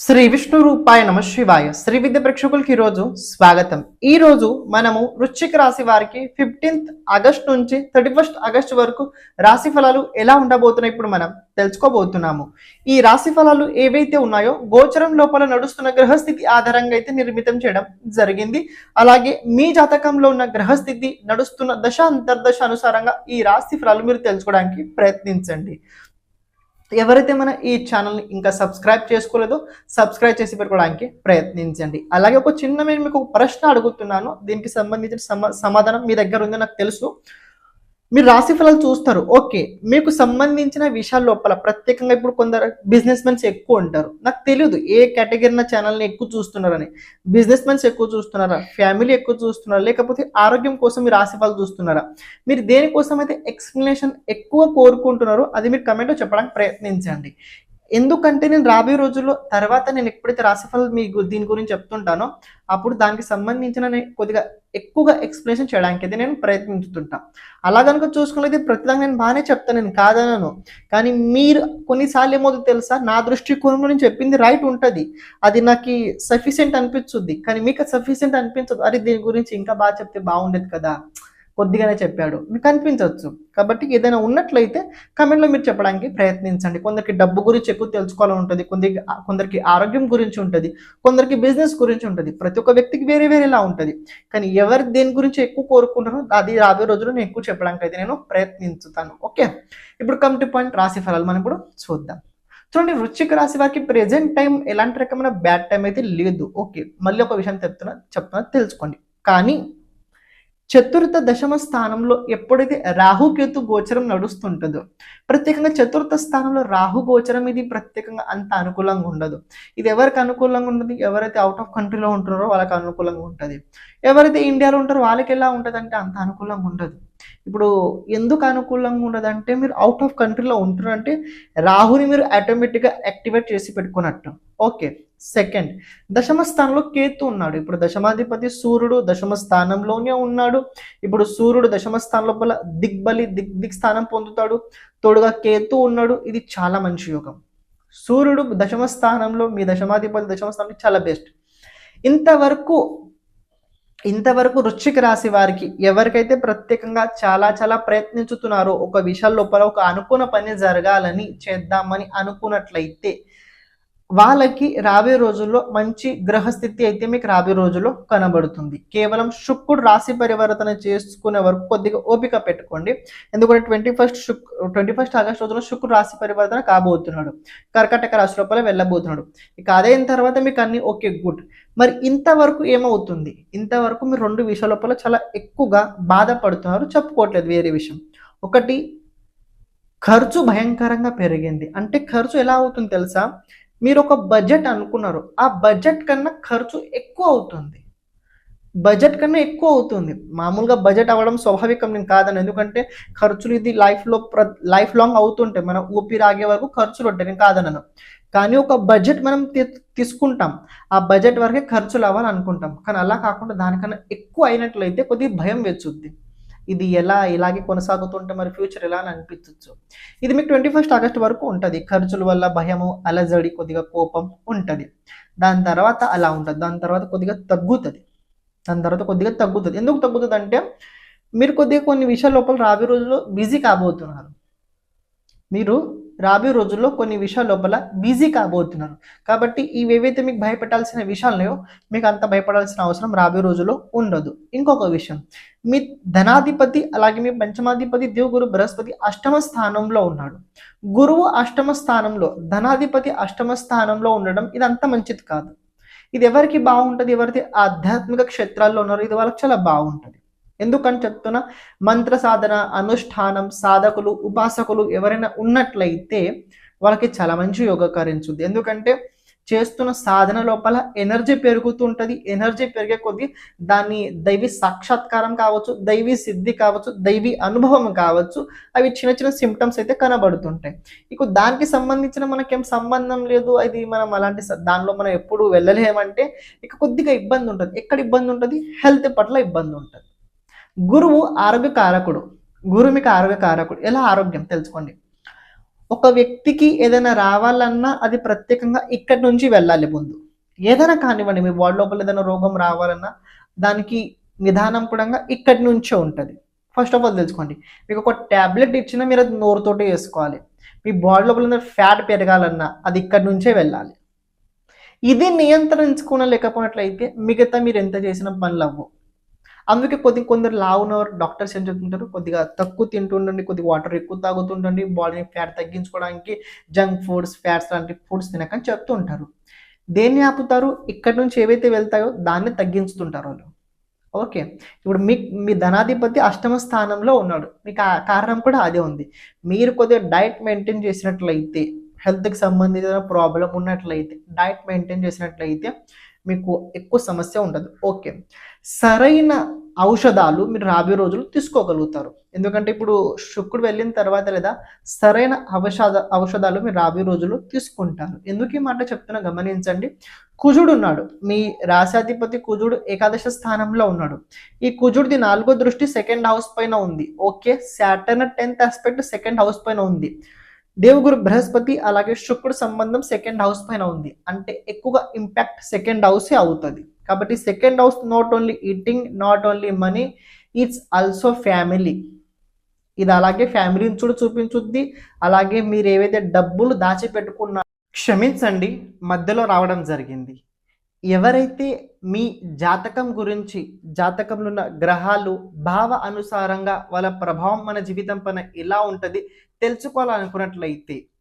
శ్రీ విష్ణు రూపాయ నమ శివాయ. శ్రీ విద్య ప్రేక్షకులకి ఈరోజు స్వాగతం. ఈ రోజు మనము వృశ్చిక రాశి వారికి ఫిఫ్టీన్త్ ఆగస్ట్ నుంచి థర్టీ ఫస్ట్ ఆగస్ట్ వరకు రాశి ఫలాలు ఎలా ఉండబోతున్నాయి ఇప్పుడు మనం తెలుసుకోబోతున్నాము. ఈ రాశి ఫలాలు ఏవైతే ఉన్నాయో గోచరం లోపల నడుస్తున్న గ్రహస్థితి ఆధారంగా అయితే నిర్మితం చేయడం జరిగింది. అలాగే మీ జాతకంలో ఉన్న గ్రహస్థితి నడుస్తున్న దశ అంతర్దశ అనుసారంగా ఈ రాశి ఫలాలు మీరు తెలుసుకోవడానికి ప్రయత్నించండి. ఎవరైతే మన ఈ ఛానల్ని ఇంకా సబ్స్క్రైబ్ చేసుకోలేదో సబ్స్క్రైబ్ చేసి పెట్టుకోవడానికి ప్రయత్నించండి. అలాగే ఒక చిన్న నేను మీకు ఒక ప్రశ్న అడుగుతున్నాను. దీనికి సంబంధించిన సమాధానం మీ దగ్గర ఉందో నాకు తెలుసు. మీరు రాశి ఫలాలు చూస్తారు. ఓకే మీకు సంబంధించిన విషయాల లోపల ప్రత్యేకంగా ఇప్పుడు కొందరు బిజినెస్ మెన్స్ ఎక్కువ ఉంటారు. నాకు తెలియదు ఏ కేటగిరీ నా ఛానల్ని ఎక్కువ చూస్తున్నారని. బిజినెస్ మెన్స్ ఎక్కువ చూస్తున్నారా? ఫ్యామిలీ ఎక్కువ చూస్తున్నారా? లేకపోతే ఆరోగ్యం కోసం మీరు రాశి ఫలాలు చూస్తున్నారా? మీరు దేనికోసం అయితే ఎక్స్ప్లెనేషన్ ఎక్కువ కోరుకుంటున్నారో అది మీరు కమెంట్లో చెప్పడానికి ప్రయత్నించండి. ఎందుకంటే నేను రాబోయే రోజుల్లో తర్వాత నేను ఎప్పుడైతే రాశిఫలం మీకు దీని గురించి చెప్తుంటానో అప్పుడు దానికి సంబంధించిన కొద్దిగా ఎక్కువగా ఎక్స్ప్లెనేషన్ చేయడానికి అయితే నేను ప్రయత్నిస్తుంటాను అలా కనుక చూసుకున్నది ప్రతిదాన్ని నేను బాగానే చెప్తాను నేను కాదనను. కానీ మీరు కొన్నిసార్లు ఏమవుతుంది తెలుసా? నా దృష్టికోణంలో నేను చెప్పింది రైట్ ఉంటుంది. అది నాకు సఫిషియెంట్ అనిపించుద్ది కానీ మీకు సఫిషియెంట్ అనిపించదు. అరే దీని గురించి ఇంకా బాగా చెప్తే బాగుండేది కదా. కొద్దిగానే చెప్పాడు. మీకు అనిపించవచ్చు కాబట్టి ఏదైనా ఉన్నట్లయితే కమెంట్లో మీరు చెప్పడానికి ప్రయత్నించండి. కొందరికి డబ్బు గురించి ఎక్కువ తెలుసుకోవాలని ఉంటుంది. కొందరికి కొందరికి ఆరోగ్యం గురించి ఉంటుంది. కొందరికి బిజినెస్ గురించి ఉంటుంది. ప్రతి ఒక్క వ్యక్తికి వేరే వేరేలా ఉంటుంది. కానీ ఎవరు దేని గురించి ఎక్కువ కోరుకుంటారో అది రాబోయే రోజుల్లో నేను ఎక్కువ చెప్పడానికి అయితే నేను ప్రయత్నించుతాను. ఓకే? ఇప్పుడు కమ్ టు పాయింట్ రాశి ఫలాలు మనం ఇప్పుడు చూద్దాం. చూడండి వృశ్చిక రాశి వారికి ప్రెజెంట్ టైం ఎలాంటి రకమైన బ్యాడ్ టైం అయితే లేదు. ఓకే? మళ్ళీ ఒక విషయం చెప్తున్నా చెప్తున్నా తెలుసుకోండి. కానీ చతుర్థ దశమ స్థానంలో ఎప్పుడైతే రాహుకేతు గోచరం నడుస్తుంటుందో ప్రత్యేకంగా చతుర్థ స్థానంలో రాహు గోచరం ఇది ప్రత్యేకంగా అంత అనుకూలంగా ఉండదు. ఇది ఎవరికి అనుకూలంగా ఉంటుంది? ఎవరైతే అవుట్ ఆఫ్ కంట్రీలో ఉంటున్నారో వాళ్ళకి అనుకూలంగా ఉంటుంది. ఎవరైతే ఇండియాలో ఉంటారో వాళ్ళకి ఎలా ఉంటుంది అంటే అంత అనుకూలంగా ఉండదు. ఇప్పుడు ఎందుకు అనుకూలంగా ఉండదంటే మీరు అవుట్ ఆఫ్ కంట్రీలో ఉంటున్నారంటే రాహుని మీరు ఆటోమేటిక్గా యాక్టివేట్ చేసి పెట్టుకున్నట్టు. ఓకే సెకండ్ దశమ స్థానంలో కేతు ఉన్నాడు. ఇప్పుడు దశమాధిపతి సూర్యుడు దశమ స్థానంలోనే ఉన్నాడు. ఇప్పుడు సూర్యుడు దశమ స్థానం లోపల దిగ్బలి దిగ్ దిగ్ స్థానం పొందుతాడు. తోడుగా కేతు ఉన్నాడు. ఇది చాలా మంచి యోగం. సూర్యుడు దశమ స్థానంలో మీ దశమాధిపతి దశమ స్థానం చాలా బెస్ట్ ఇంతవరకు ఇంతవరకు వృశ్చిక రాశి వారికి ఎవరికైతే ప్రత్యేకంగా చాలా చాలా ప్రయత్నించుతున్నారో ఒక విషయం లోపల ఒక అనుకున్న పని జరగాలని చేద్దామని అనుకున్నట్లయితే వాళ్ళకి రాబోయే రోజుల్లో మంచి గ్రహస్థితి అయితే మీకు రాబోయే రోజుల్లో కనబడుతుంది. కేవలం శుక్రుడు రాశి పరివర్తన చేసుకునే వరకు కొద్దిగా ఓపిక పెట్టుకోండి. ఎందుకంటే ట్వంటీ ఫస్ట్ శుక్ ట్వంటీ ఫస్ట్ ఆగస్ట్ రోజున శుక్రుడు రాశి పరివర్తన కాబోతున్నాడు. కర్కటక రాశి లోపల వెళ్ళబోతున్నాడు. ఇక అదైన తర్వాత మీకు అన్ని ఓకే గుడ్. మరి ఇంతవరకు ఏమవుతుంది? ఇంతవరకు మీరు రెండు విషయాల లోపల చాలా ఎక్కువగా బాధపడుతున్నారు చెప్పుకోవట్లేదు వేరే విషయం. ఒకటి ఖర్చు భయంకరంగా పెరిగింది. అంటే ఖర్చు ఎలా అవుతుంది తెలుసా? మీరు ఒక బడ్జెట్ అనుకున్నారు. ఆ బడ్జెట్ కన్నా ఖర్చు ఎక్కువ అవుతుంది. బడ్జెట్ కన్నా ఎక్కువ అవుతుంది. మామూలుగా బడ్జెట్ అవ్వడం స్వాభావికం నేను కాదని ఎందుకంటే ఖర్చులు ఇది లైఫ్లో ప్ర లైఫ్ లాంగ్ అవుతుంటాయి. మనం ఊపిరి ఆగే వరకు ఖర్చులు ఉంటాయి నేను కాదనను. కానీ ఒక బడ్జెట్ మనం తీసుకుంటాం. ఆ బడ్జెట్ వరకే ఖర్చులు అవ్వాలి అనుకుంటాం కానీ అలా కాకుండా దానికన్నా ఎక్కువ అయినట్లయితే కొద్దిగా భయం వెచ్చుద్ది ఇది ఎలా ఇలాగే కొనసాగుతుంటే మరి ఫ్యూచర్ ఎలా అని అనిపించవచ్చు ఇది మీకు ట్వంటీ ఫస్ట్ ఆగస్ట్ వరకు ఉంటుంది. ఖర్చుల వల్ల భయము అలజడి కొద్దిగా కోపం ఉంటుంది. దాని తర్వాత అలా ఉంటుంది. దాని తర్వాత కొద్దిగా తగ్గుతుంది. దాని తర్వాత కొద్దిగా తగ్గుతుంది. ఎందుకు తగ్గుతుంది అంటే మీరు కొద్దిగా కొన్ని విషయాల లోపల రాబోయే రోజుల్లో బిజీ కాబోతున్నారు. మీరు రాబోయే రోజుల్లో కొన్ని విషయాల లోపల బిజీ కాబోతున్నారు. కాబట్టి ఇవి ఏవైతే మీకు భయపెట్టాల్సిన విషయాలున్నాయో మీకు అంత భయపడాల్సిన అవసరం రాబోయే రోజుల్లో ఉండదు. ఇంకొక విషయం. మీ ధనాధిపతి అలాగే మీ పంచమాధిపతి దేవుగురు బృహస్పతి అష్టమ స్థానంలో ఉన్నాడు. గురువు అష్టమ స్థానంలో ధనాధిపతి అష్టమ స్థానంలో ఉండడం ఇది అంత మంచిది కాదు. ఇది ఎవరికి బాగుంటుంది ఎవరైతే ఆధ్యాత్మిక క్షేత్రాల్లో ఉన్నారో ఇది వాళ్ళకి చాలా బాగుంటుంది. ఎందుకని చెప్తున్నా మంత్ర సాధన అనుష్ఠానం సాధకులు ఉపాసకులు ఎవరైనా ఉన్నట్లయితే వాళ్ళకి చాలా మంచి యోగకరించుద్ది ఎందుకంటే చేస్తున్న సాధన లోపల ఎనర్జీ పెరుగుతూ ఉంటుంది. ఎనర్జీ పెరిగే కొద్దీ దాన్ని దైవీ సాక్షాత్కారం కావచ్చు దైవీ సిద్ధి కావచ్చు దైవీ అనుభవం కావచ్చు అవి చిన్న చిన్న సిమ్టమ్స్ అయితే కనబడుతుంటాయి. ఇక దానికి సంబంధించిన మనకేం సంబంధం లేదు. అది మనం అలాంటి దానిలో మనం ఎప్పుడు వెళ్ళలేమంటే ఇక కొద్దిగా ఇబ్బంది ఉంటుంది. ఎక్కడ ఇబ్బంది ఉంటుంది? హెల్త్ పట్ల ఇబ్బంది ఉంటుంది. గురువు ఆరోగ్య కారకుడు గురువు మీకు ఆరోగ్య కారకుడు ఎలా ఆరోగ్యం? తెలుసుకోండి. ఒక వ్యక్తికి ఏదైనా రావాలన్నా అది ప్రత్యేకంగా ఇక్కడి నుంచి వెళ్ళాలి ముందు. ఏదైనా కానివ్వండి మీ బాడీ లోపల ఏదైనా రోగం రావాలన్నా దానికి నిదానం కూడా ఇక్కడి నుంచే ఉంటుంది. ఫస్ట్ ఆఫ్ ఆల్ తెలుసుకోండి మీకు ఒక ట్యాబ్లెట్ ఇచ్చినా మీరు అది నోరుతోటే వేసుకోవాలి. మీ బాడీ లోపల ఫ్యాట్ పెరగాలన్నా అది ఇక్కడి నుంచే వెళ్ళాలి. ఇది నియంత్రించుకున్న లేకపోయినట్లయితే మిగతా మీరు ఎంత చేసిన పనులు అవ్వవు అందుకే కొద్ది కొందరు లావునవారు డాక్టర్స్ ఏం చెప్తుంటారు? కొద్దిగా తక్కువ తింటుండండి కొద్దిగా వాటర్ ఎక్కువ తాగుతుండండి బాడీని ఫ్యాట్ తగ్గించుకోవడానికి జంక్ ఫుడ్స్ ఫ్యాట్స్ లాంటి ఫుడ్స్ తినకని చెప్తూ ఉంటారు దేన్ని ఆపుతారు? ఇక్కడి నుంచి ఏవైతే వెళ్తాయో దాన్ని తగ్గించుతుంటారు వాళ్ళు. ఓకే. ఇప్పుడు మీ మీ ధనాధిపతి అష్టమ స్థానంలో ఉన్నాడు. మీకు ఆ కారణం కూడా అదే ఉంది. మీరు కొద్దిగా డైట్ మెయింటైన్ చేసినట్లయితే హెల్త్కి సంబంధించిన ప్రాబ్లం ఉన్నట్లయితే డైట్ మెయింటైన్ చేసినట్లయితే మీకు ఎక్కువ సమస్య ఉండదు. ఓకే. సరైన ఔషధాలు మీరు రాబోయే రోజులు తీసుకోగలుగుతారు. ఎందుకంటే ఇప్పుడు శుక్రుడు వెళ్ళిన తర్వాత లేదా సరైన ఔషధ ఔషధాలు మీరు రాబోయే రోజులు తీసుకుంటారు. ఎందుకు ఈ మాట చెప్తున్నా గమనించండి. కుజుడు ఉన్నాడు. మీ రాశాధిపతి కుజుడు ఏకాదశ స్థానంలో ఉన్నాడు. ఈ కుజుడిది నాలుగో దృష్టి సెకండ్ హౌస్ పైన ఉంది. Okay. Saturn tenth aspect second house పైన ఉంది. దేవుగురు బృహస్పతి అలాగే శుక్రుడు సంబంధం సెకండ్ హౌస్ పైన ఉంది. అంటే ఎక్కువగా ఇంపాక్ట్ సెకండ్ హౌసే అవుతుంది. కాబట్టి second house not only eating not only money it's also family ఇది అలాగే ఫ్యామిలీని చూడు చూపించుద్ది. అలాగే మీరు ఏవైతే డబ్బులు దాచిపెట్టుకున్న క్షమించండి మధ్యలో రావడం జరిగింది. ఎవరైతే మీ జాతకం గురించి జాతకంలో ఉన్న గ్రహాలు భావ అనుసారంగా వాళ్ళ ప్రభావం మన జీవితం పైన ఎలా ఉంటుంది తెలుసుకోవాలనుకున్నట్లయితే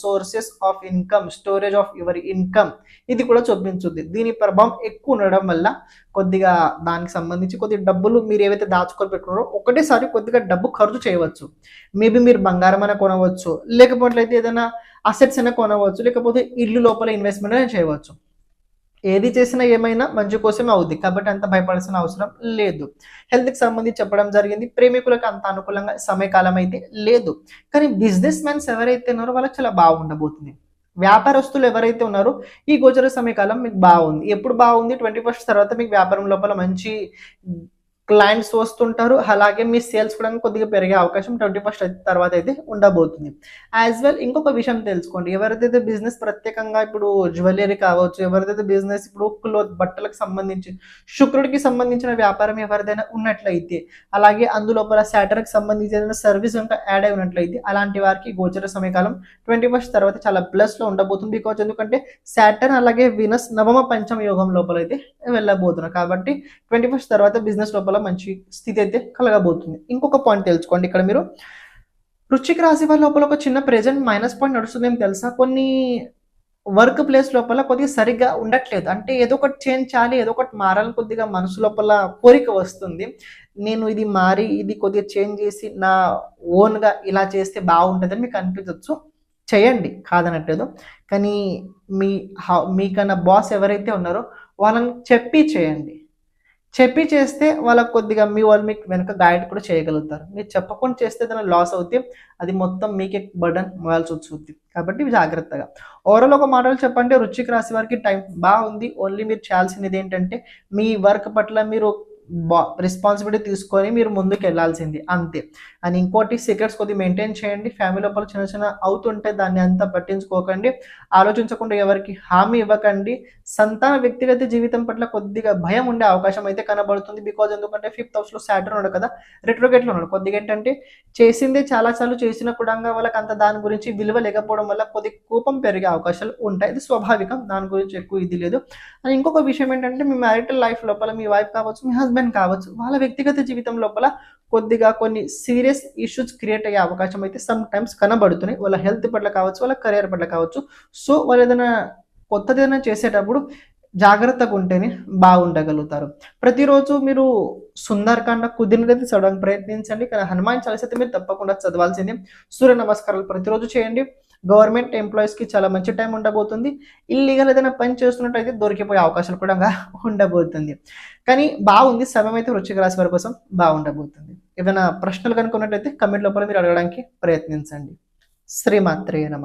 Sources of income storage of your income ఇది కూడా చూపించుద్ది. దీని ప్రభావం ఎక్కువ ఉండడం వల్ల కొద్దిగా దానికి సంబంధించి కొద్ది డబ్బులు మీరు ఏవైతే దాచుకొని పెట్టుకున్నారో ఒకటేసారి కొద్దిగా డబ్బు ఖర్చు చేయవచ్చు. మేబీ మీరు బంగారం అయినా కొనవచ్చు. లేకపోతే ఏదైనా అసెట్స్ అయినా కొనవచ్చు. లేకపోతే ఇల్లు లోపల ఇన్వెస్ట్మెంట్ అయినా చేయవచ్చు. ఏది చేసినా ఏమైనా మంచి కోసమే అవుద్ది. కాబట్టి అంత భయపడాల్సిన అవసరం లేదు. హెల్త్కి సంబంధించి చెప్పడం జరిగింది. ప్రేమికులకు అంత అనుకూలంగా సమయకాలం అయితే లేదు. కానీ బిజినెస్ మ్యాన్స్ ఎవరైతే ఉన్నారో వాళ్ళకి చాలా బాగుండబోతుంది. వ్యాపారస్తులు ఎవరైతే ఉన్నారో ఈ గోచర సమయకాలం మీకు బాగుంది. ఎప్పుడు బాగుంది? ట్వంటీ ఫస్ట్ తర్వాత మీకు వ్యాపారం లోపల మంచి క్లయింట్స్ వస్తుంటారు. అలాగే మీ సేల్స్ కూడా కొద్దిగా పెరిగే అవకాశం ట్వంటీ ఫస్ట్ తర్వాత అయితే ఉండబోతుంది. యాజ్ వెల్ ఇంకొక విషయం తెలుసుకోండి. ఎవరిదైతే బిజినెస్ ప్రత్యేకంగా ఇప్పుడు జ్యువెలరీ కావచ్చు ఎవరిదైతే బిజినెస్ ఇప్పుడు క్లోత్ బట్టలకు సంబంధించి శుక్రుడికి సంబంధించిన వ్యాపారం ఎవరిదైనా ఉన్నట్లయితే అలాగే అందులోపల శాటర్కి సంబంధించిన సర్వీస్ ఇంకా యాడ్ అయి ఉన్నట్లయితే అలాంటి వారికి గోచర సమయకాలం ట్వంటీ ఫస్ట్ తర్వాత చాలా ప్లస్లో ఉండబోతుంది. బికాజ్ ఎందుకంటే శాటర్న్ అలాగే వినస్ నవమ పంచమ యోగం లోపల అయితే వెళ్ళబోతున్నారు. కాబట్టి ట్వంటీ ఫస్ట్ తర్వాత బిజినెస్ లోపల మంచి స్థితి అయితే కలగబోతుంది. ఇంకొక పాయింట్ తెలుసుకోండి ఇక్కడ మీరు. వృశ్చిక రాశి వారి లోపల ఒక చిన్న ప్రెజెంట్ మైనస్ పాయింట్ నడుస్తుంది ఏం తెలుసా? కొన్ని వర్క్ ప్లేస్ లోపల కొద్దిగా సరిగ్గా ఉండట్లేదు. అంటే ఏదో ఒకటి చేంజ్ చేయాలి ఏదో ఒకటి మారాలని కొద్దిగా మనసు లోపల కోరిక వస్తుంది. నేను ఇది మారి ఇది కొద్దిగా చేంజ్ చేసి నా ఓన్గా ఇలా చేస్తే బాగుంటుందని మీకు అనిపించవచ్చు చేయండి కాదనట్లేదు. కానీ మీ హౌ మీకన్నా బాస్ ఎవరైతే ఉన్నారో వాళ్ళని చెప్పి చేయండి. చెప్పి చేస్తే వాళ్ళకి కొద్దిగా మీ వాళ్ళు మీకు వెనక గైడ్ కూడా చేయగలుగుతారు. మీరు చెప్పకుండా చేస్తే దాని లాస్ అవుతే అది మొత్తం మీకే బర్డన్ మోయాల్సి వస్తుంది. కాబట్టి జాగ్రత్తగా. ఓవరాల్ ఒక మాటలు చెప్పండి రుచికి రాసి వారికి టైం బాగుంది. ఓన్లీ మీరు చేయాల్సింది ఏంటంటే మీ వర్క్ పట్ల మీరు రెస్పాన్సిబిలిటీ తీసుకొని మీరు ముందుకు వెళ్ళాల్సింది అంతే. అండ్ ఇంకోటి సీక్రెట్స్ కొద్దిగా మెయింటైన్ చేయండి. ఫ్యామిలీ లోపల చిన్న చిన్న అవుతుంటే దాన్ని అంతా పట్టించుకోకండి. ఆలోచించకుండా ఎవరికి హామీ ఇవ్వకండి. సంతాన వ్యక్తిగత జీవితం పట్ల కొద్దిగా భయం ఉండే అవకాశం అయితే కనబడుతుంది. బికాజ్ ఎందుకంటే ఫిఫ్త్ హౌస్లో సాటర్న్ ఉన్నాడు కదా రెట్రోగేట్లో ఉన్నాడు. కొద్దిగా ఏంటంటే చేసిందే చాలా సార్లు చేసిన కూడా వాళ్ళకి అంత దాని గురించి విలువ లేకపోవడం వల్ల కొద్ది కోపం పెరిగే అవకాశాలు ఉంటాయి. ఇది స్వాభావికం దాని గురించి ఎక్కువ ఇది లేదు. అండ్ ఇంకొక విషయం ఏంటంటే మీ మ్యారిటల్ లైఫ్ లోపల మీ వైఫ్ కావచ్చు మీ హస్బెండ్ కావచ్చు వాళ్ళ వ్యక్తిగత జీవితం లోపల కొద్దిగా కొన్ని సీరియస్ ఇష్యూస్ క్రియేట్ అయ్యే అవకాశం అయితే సమ్ టైమ్స్ కనబడుతున్నాయి. వాళ్ళ హెల్త్ పట్ల కావచ్చు వాళ్ళ కెరియర్ పట్ల కావచ్చు. సో వాళ్ళు ఏదైనా కొత్తది ఏదైనా చేసేటప్పుడు జాగ్రత్తగా ఉంటేనే బాగుండగలుగుతారు. ప్రతిరోజు మీరు సుందరకాండ కుదిరినది చదవడానికి ప్రయత్నించండి. కానీ హనుమాన్ చాలీస అయితే మీరు తప్పకుండా చదవాల్సిందే. సూర్య నమస్కారాలు ప్రతిరోజు చేయండి. గవర్నమెంట్ ఎంప్లాయీస్కి చాలా మంచి టైం ఉండబోతుంది. ఇల్లీగల్ ఏదైనా పని చేస్తున్నట్టయితే దొరికిపోయే అవకాశాలు కూడా ఉండబోతుంది. కానీ బాగుంది. సమయం అయితే వృశ్చిక రాశి వారి కోసం బాగుండబోతుంది. ఏదైనా ప్రశ్నలు కనుక్కున్నట్టయితే కమెంట్ లోపల మీరు అడగడానికి ప్రయత్నించండి. శ్రీమాత్రేయ నమ.